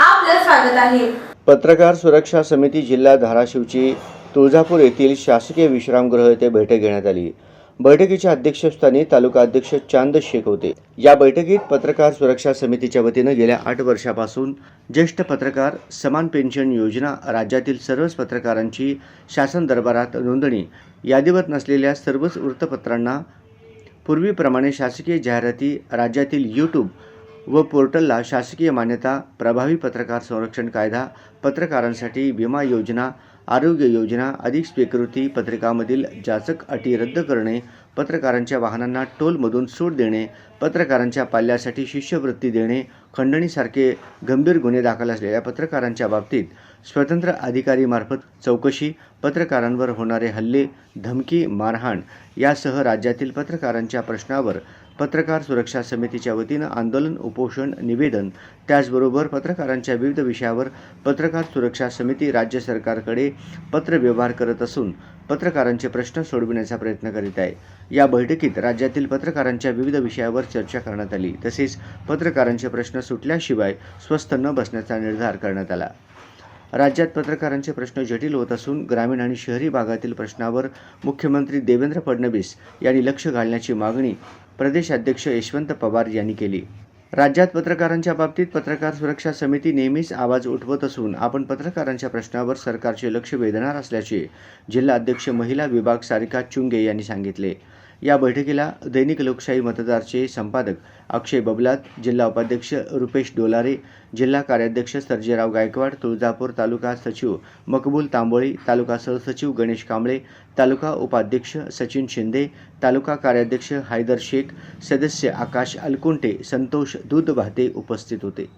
आपलं स्वागत आहे. पत्रकार सुरक्षा समिती जिल्हा धाराशिवची तुळजापूर येथील शासकीय विश्रामगृह येथे बैठक घेण्यात आली. बैठकीच्या अध्यक्षस्थानी तालुका अध्यक्ष चांद शेख होते. या बैठकीत पत्रकार सुरक्षा समितीच्या वतीनं गेल्या आठ वर्षापासून ज्येष्ठ पत्रकार समान पेन्शन योजना राज्यातील सर्वच पत्रकारांची शासन दरबारात नोंदणी यादीवर नसलेल्या सर्वच वृत्तपत्रांना पूर्वीप्रमाणे शासकीय जाहिराती राज्यातील यूट्यूब व पोर्टलला शासकीय मान्यता प्रभावी पत्रकार संरक्षण कायदा पत्रकारांसाठी विमा योजना आरोग्य योजना अधिक स्वीकृती पत्रिकामधील जाचक अटी रद्द करणे पत्रकारांच्या वाहनांना टोलमधून सूट देणे पत्रकारांच्या पाल्यासाठी शिष्यवृत्ती देणे खंडणीसारखे गंभीर गुन्हे दाखल असलेल्या पत्रकारांच्या बाबतीत स्वतंत्र अधिकारीमार्फत चौकशी पत्रकारांवर होणारे हल्ले धमकी मारहाण यासह राज्यातील पत्रकारांच्या प्रश्नावर पत्रकार सुरक्षा समितीच्या वतीनं आंदोलन उपोषण निवेदन त्याचबरोबर पत्रकारांच्या विविध विषयावर पत्रकार सुरक्षा समिती राज्य सरकारकडे पत्रव्यवहार करत असून पत्रकारांचे प्रश्न सोडविण्याचा प्रयत्न करीत आहे. या बैठकीत राज्यातील पत्रकारांच्या विविध विषयावर चर्चा करण्यात आली. तसेच पत्रकारांचे प्रश्न सुटल्याशिवाय स्वस्थ न बसण्याचा निर्धार करण्यात आला. राज्यात पत्रकारांचे प्रश्न जटिल होत असून ग्रामीण आणि शहरी भागातील प्रश्नावर मुख्यमंत्री देवेंद्र फडणवीस यांनी लक्ष घालण्याची मागणी प्रदेशाध्यक्ष यशवंत पवार यांनी केली. राज्यात पत्रकारांच्या बाबतीत पत्रकार सुरक्षा समिती नेहमीच आवाज उठवत असून आपण पत्रकारांच्या प्रश्नावर सरकारचे लक्ष वेधणार असल्याचे जिल्हा अध्यक्ष महिला विभाग सारिका चुंगे यांनी सांगितले. या बैठकीला दैनिक लोकशाही मतदारचे संपादक अक्षय बबलात जिल्हा उपाध्यक्ष रुपेश डोलारे जिल्हा कार्याध्यक्ष सर्जेराव गायकवाड तुळजापूर तालुका सचिव मकबूल तांबोळी तालुका सहसचिव गणेश कांबळे तालुका उपाध्यक्ष सचिन शिंदे तालुका कार्याध्यक्ष हैदर शेख सदस्य आकाश अलकुंटे संतोष दूधभाते उपस्थित होते.